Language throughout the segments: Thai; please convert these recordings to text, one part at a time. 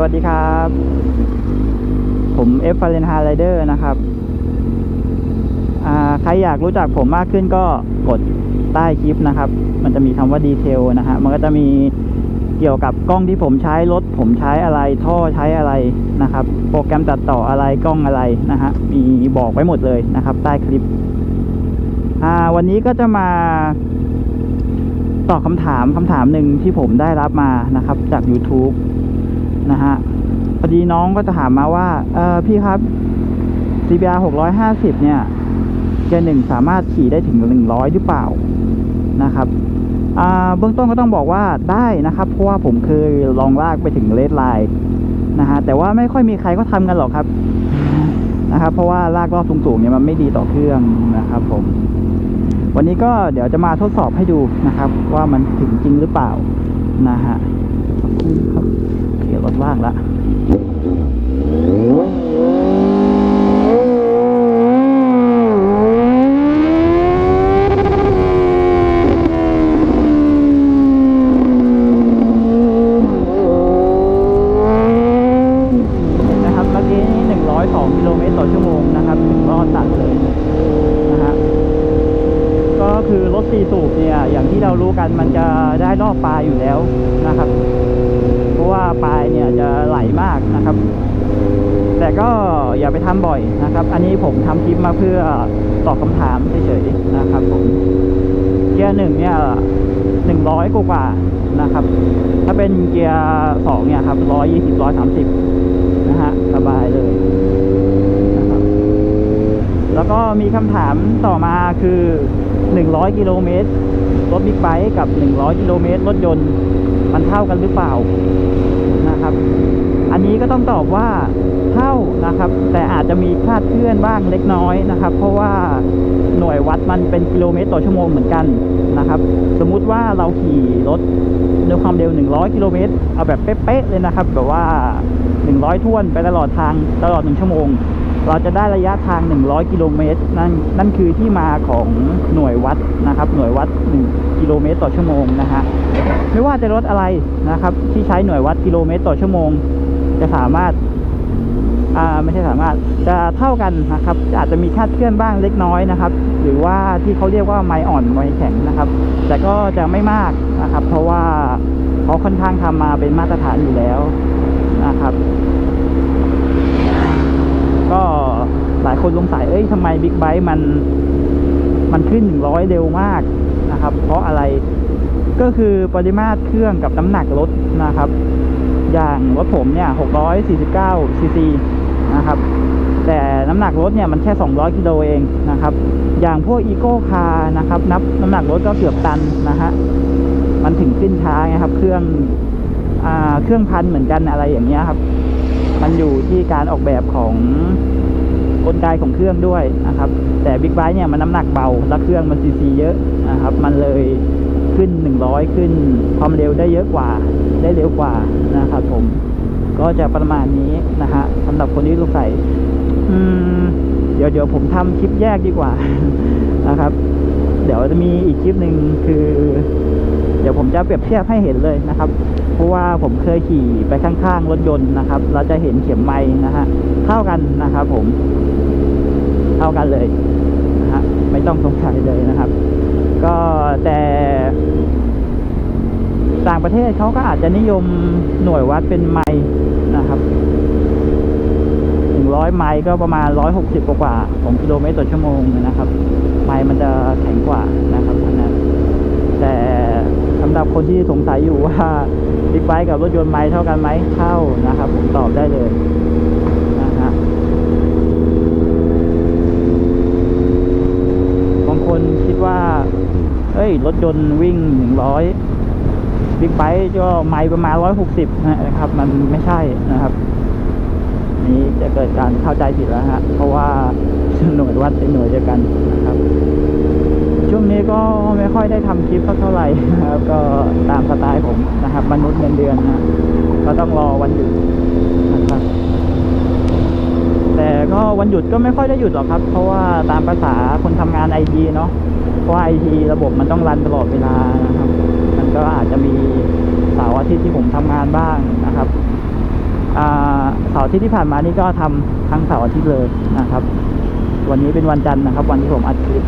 สวัสดีครับ ผมเอฟฟาเรนฮาไรเดอร์นะครับ ใครอยากรู้จักผมมากขึ้นก็กดใต้คลิปนะครับ มันจะมีคำว่าดีเทลนะฮะ มันก็จะมีเกี่ยวกับกล้องที่ผมใช้รถผมใช้อะไรท่อใช้อะไรนะครับ โปรแกรมตัดต่ออะไรกล้องอะไรนะฮะ มีบอกไว้หมดเลยนะครับ ใต้คลิป วันนี้ก็จะมาตอบคำถามคำถามหนึ่งที่ผมได้รับมานะครับ จาก YouTube นะฮะพอดีน้องก็จะถามมาว่าเออพี่ครับ CBR 650 เนี่ยเกียร์หนึ่งสามารถขี่ได้ถึง 100 หรือเปล่านะครับเบื้องต้นก็ต้องบอกว่าได้นะครับ เพราะว่าผมเคยลองลากไปถึงเลดไลน์นะฮะแต่ว่าไม่ค่อยมีใครก็ทำกันหรอกครับนะครับ เพราะว่าลากรอบสูงๆเนี่ยมันไม่ดีต่อเครื่องนะครับ ผม วันนี้ก็เดี๋ยวจะมาทดสอบให้ดูนะครับ ว่ามันถึงจริงหรือเปล่านะฮะขอบคุณครับ เขียรถว่างละนะครับเมื่อกี้นี้102กิโลเมตรต่อชั่วโมงนะครับถึงรอดตัดเลยนะฮะก็คือรถสี่สูบเนี่ยอย่างที่เรารู้กันมันจะได้รอบปลายอยู่แล้วนะครับ เพราะว่าปลายเนี่ยจะไหลมากนะครับ แต่ก็อย่าไปทำบ่อยนะครับ อันนี้ผมทำคลิปมาเพื่อตอบคำถามเฉยๆนะครับผมเกียร์หนึ่งเนี่ยหนึ่งร้อยกว่านะครับ ถ้าเป็นเกียร์สองเนี่ยครับร้อยยี่สิบร้อยสามสิบนะฮะสบายเลยนะครับ แล้วก็มีคำถามต่อมาคือ100กิโลเมตร รถบิ๊กไบค์กับ 100 กิโลเมตรรถยนต์ มันเท่ากันหรือเปล่านะครับ อันนี้ก็ต้องตอบว่าเท่านะครับ แต่อาจจะมีคลาดเคลื่อนบ้างเล็กน้อยนะครับ เพราะว่าหน่วยวัดมันเป็นกิโลเมตรต่อชั่วโมงเหมือนกันนะครับ สมมุติว่าเราขี่รถด้วยความเร็ว 100 กิโลเมตรเอาแบบเป๊ะๆเลยนะครับแบบว่า 100ท่วนไปตลอดทางตลอด 1 ชั่วโมง เราจะได้ระยะทาง 100 กิโลเมตรนั่นนั่นคือที่มาของหน่วยวัดนะครับ หน่วยวัด 1 กิโลเมตรต่อชั่วโมงนะฮะไม่ว่าจะรถอะไรนะครับ ที่ใช้หน่วยวัดกิโลเมตรต่อชั่วโมง จะสามารถอ่าไม่ใช่สามารถจะเท่ากันนะครับ อาจจะมีคาดเคลื่อนบ้างเล็กน้อยนะครับ หรือว่าที่เขาเรียกว่าไม้อ่อนไม้แข็งนะครับ แต่ก็จะไม่มากนะครับ เพราะว่าเขาค่อนข้างทำมาเป็นมาตรฐานอยู่แล้วนะครับ ก็หลายคนสงสัยเอ้ยทำไมบิ๊กไบค์มัน มันขึ้น100เร็วมากนะครับ เพราะอะไรก็คือปริมาตรเครื่องกับน้ำหนักรถนะครับ อย่างรถผมเนี่ย649ซีซีนะครับ แต่น้ำหนักรถเนี่ยมันแค่ 200กิโลเองนะครับ อย่างพวกอีโก้คาร์นะครับนับน้ำหนักรถก็เกือบตันนะฮะมันถึงขึ้นช้าไงครับ เครื่องอเครื่องพันเหมือนกันอะไรอย่างเงี้ยครับ มันอยู่ที่การออกแบบของกลไกของเครื่องด้วยนะครับ แต่บิ๊กไบค์เนี่ยมันน้ำหนักเบาและเครื่องมันซีซีเยอะนะครับ มันเลยขึ้น 100 ขึ้นความเร็วได้เยอะกว่า ได้เร็วกว่านะครับผม ก็จะประมาณนี้นะฮะสำหรับคนที่สงสัยอืมเดี๋ยวเดี๋ยวผมทำคลิปแยกดีกว่านะครับ เดี๋ยวจะมีอีกคลิปหนึ่งคือ เดี๋ยวผมจะเปรียบเทียบให้เห็นเลยนะครับ เพราะว่าผมเคยขี่ไปข้างๆรถยนต์นะครับ เราจะเห็นเข็มไม้นะฮะเท่ากันนะครับ ผม เท่ากันเลยนะฮะไม่ต้องสงสัยเลยนะครับ ก็แต่ต่างประเทศเขาก็อาจจะนิยมหน่วยวัดเป็นไมล์นะครับหนึ่งร้อยไมล์ก็ประมาณร้อยหกสิบกว่าของกิโลเมตรต่อชั่วโมงนะครับ ไมล์มันจะแข็งกว่านะครับอันนั้นแต่สำหรับคนที่สงสัยอยู่ว่า บิ๊กไบค์กับรถยนต์ไม้เท่ากันไหมเท่านะครับ ผมตอบได้เลยนะฮะบางคนคิดว่าเอ้ยรถยนต์วิ่งหนึ่งร้อยบิ๊กไบค์ก็ไมล์ประมาณร้อยหกสิบนะครับ มันไม่ใช่นะครับ นี่จะเกิดการเข้าใจผิดแล้วฮะเพราะว่าหน่วยวัดเป็นหน่วยเดียวกันนะครับ ช่วงนี้ก็ไม่ค่อยได้ทำคลิปเท่าไหร่นะครับก็ตามสไตล์ผมนะครับ มนุษย์เงินเดือนนะก็ต้องรอวันหยุดนะครับ แต่ก็วันหยุดก็ไม่ค่อยได้หยุดหรอกครับ เพราะว่าตามภาษาคนทำงานไอทีเนาะเพราะไอทีระบบมันต้องรันตลอดเวลานะครับ มันก็อาจจะมีเสาร์อาทิตย์ที่ผมทำงานบ้างนะครับเสาร์อาที่ที่ผ่านมานี่ก็ทำทั้งเสาร์อาทิตย์เลยนะครับ วันนี้เป็นวันจันทร์นะครับ วันที่ผมอัดคลิป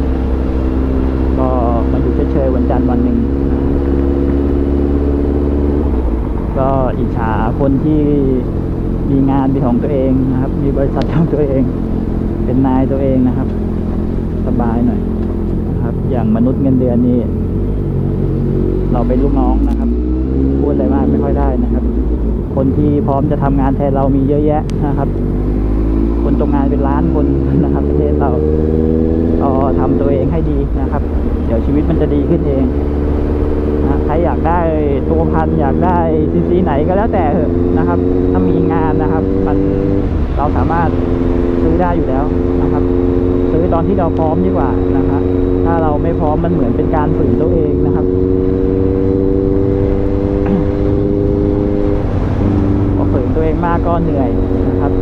ก็มาอยู่เฉยๆวันจันทร์วันหนึ่งก็อิจฉาคนที่มีงานเป็นของตัวเองนะครับ มีบริษัทของตัวเอง เป็นนายตัวเองนะครับ สบายหน่อยนะครับ อย่างมนุษย์เงินเดือนนี่เราเป็นลูกน้องนะครับพูดอะไรมากไม่ค่อยได้นะครับ คนที่พร้อมจะทำงานแทนเรามีเยอะแยะนะครับ คนตรงงานเป็นล้านคนนะครับ ประเทศเราก็ทำตัวเองให้ดีนะครับ เดี๋ยวชีวิตมันจะดีขึ้นเองนะใครอยากได้ตัวพันอยากได้ซีซีไหนก็แล้วแต่เถอนะครับ ถ้ามีงานนะครับ มันเราสามารถซื้อได้อยู่แล้วนะครับ ซื้อตอนที่เราพร้อมดีกว่านะครับถ้าเราไม่พร้อมมันเหมือนเป็นการฝืนตัวเองนะครับพอฝืนตัวเองมากก็เหนื่อยนะครับ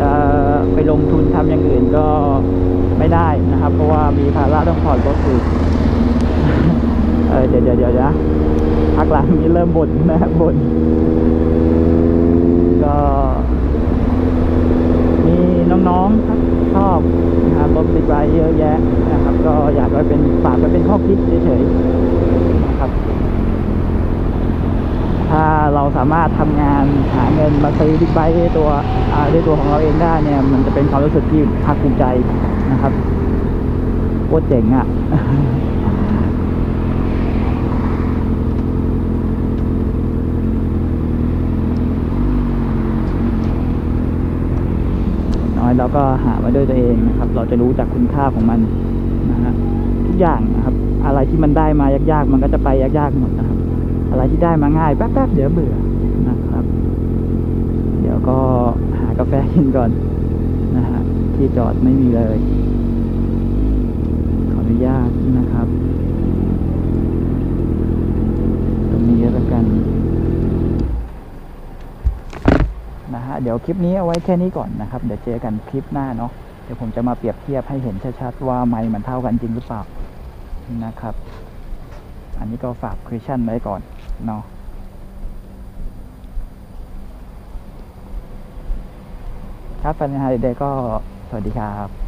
จะไปลงทุนทำอย่างอื่นก็ไม่ได้นะครับ เพราะว่ามีภาระต้องผ่อนรถอีกเออเดี๋ยวเดี๋ยวเดี๋ยวนะพักหลังนี้เริ่มบ่นนะครับบ่นก็มีน้องๆชอบนะครับรถบิ๊กไบค์เยอะแยะนะครับ ก็อยากไว้เป็นฝากไว้เป็นข้อคิดเฉยๆนะครับ ถ้าเราสามารถทำงานหาเงินมาซื้อบิ๊กไบค์ด้วยตัวด้วยตัวของเราเองได้เนี่ย มันจะเป็นความรู้สึกที่ภาคภูมิใจนะครับโคตรเจ๋งอะ่ะน้อยเราก็หามาด้วยตัวเองนะครับ เราจะรู้จักคุณค่าของมันนะฮะทุกอย่างนะครับ อะไรที่มันได้มายากๆ มันก็จะไปยากๆหมดนะครับ อะไรที่ได้มาง่ายแป๊บๆเดี๋ยวเบื่อนะครับ เดี๋ยวก็หากาแฟกินก่อนนะฮะที่จอดไม่มีเลย ขออนุญาตนะครับ ตรงนี้แล้วกันนะฮะเดี๋ยวคลิปนี้เอาไว้แค่นี้ก่อนนะครับ เดี๋ยวเจอกันคลิปหน้าเนาะเดี๋ยวผมจะมาเปรียบเทียบให้เห็นชัดๆว่าไมค์มันเท่ากันจริงหรือเปล่านะครับ อันนี้ก็ฝาก question ไว้ก่อนเนาะ ครับแฟนไฮเดย์ก็สวัสดีครับ